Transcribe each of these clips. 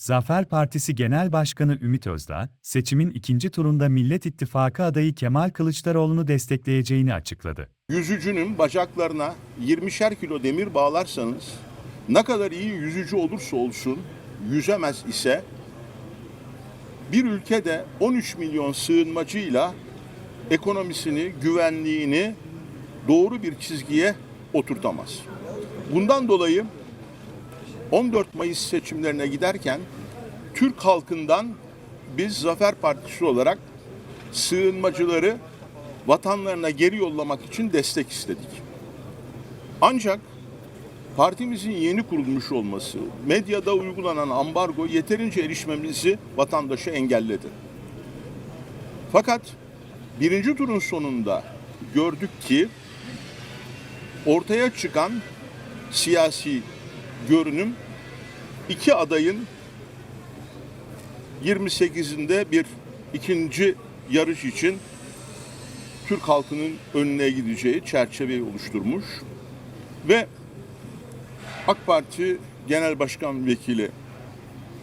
Zafer Partisi Genel Başkanı Ümit Özdağ, seçimin ikinci turunda Millet İttifakı adayı Kemal Kılıçdaroğlu'nu destekleyeceğini açıkladı. Yüzücünün bacaklarına 20'şer kilo demir bağlarsanız ne kadar iyi yüzücü olursa olsun yüzemez ise bir ülkede 13 milyon sığınmacıyla ekonomisini, güvenliğini doğru bir çizgiye oturtamaz. Bundan dolayı 14 Mayıs seçimlerine giderken Türk halkından biz Zafer Partisi olarak sığınmacıları vatanlarına geri yollamak için destek istedik. Ancak partimizin yeni kurulmuş olması, medyada uygulanan ambargo yeterince erişmemizi vatandaşa engelledi. Fakat birinci turun sonunda gördük ki ortaya çıkan siyasi görünüm iki adayın 28'inde bir ikinci yarış için Türk halkının önüne gideceği çerçeveyi oluşturmuş ve AK Parti Genel Başkan Vekili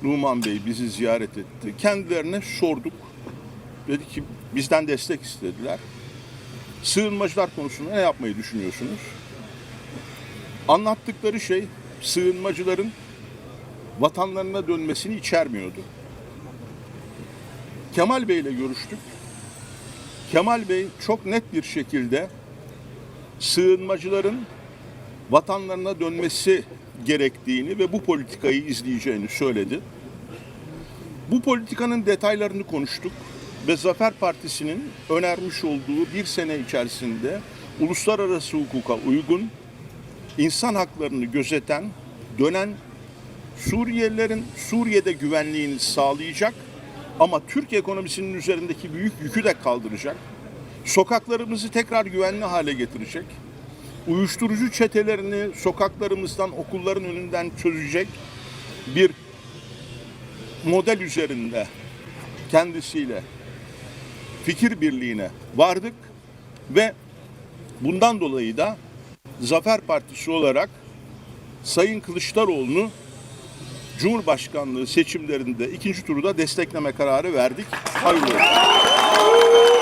Numan Bey bizi ziyaret etti. Kendilerine sorduk. Dedi ki bizden destek istediler. Sığınmacılar konusunda ne yapmayı düşünüyorsunuz? Anlattıkları şey sığınmacıların vatanlarına dönmesini içermiyordu. Kemal Bey ile görüştük. Kemal Bey çok net bir şekilde sığınmacıların vatanlarına dönmesi gerektiğini ve bu politikayı izleyeceğini söyledi. Bu politikanın detaylarını konuştuk ve Zafer Partisi'nin önermiş olduğu bir sene içerisinde uluslararası hukuka uygun, insan haklarını gözeten, dönen Suriyelilerin Suriye'de güvenliğini sağlayacak ama Türk ekonomisinin üzerindeki büyük yükü de kaldıracak. Sokaklarımızı tekrar güvenli hale getirecek. Uyuşturucu çetelerini sokaklarımızdan, okulların önünden çözecek bir model üzerinde kendisiyle fikir birliğine vardık ve bundan dolayı da Zafer Partisi olarak Sayın Kılıçdaroğlu'nu Cumhurbaşkanlığı seçimlerinde ikinci turda destekleme kararı verdik. Hayırlı olsun.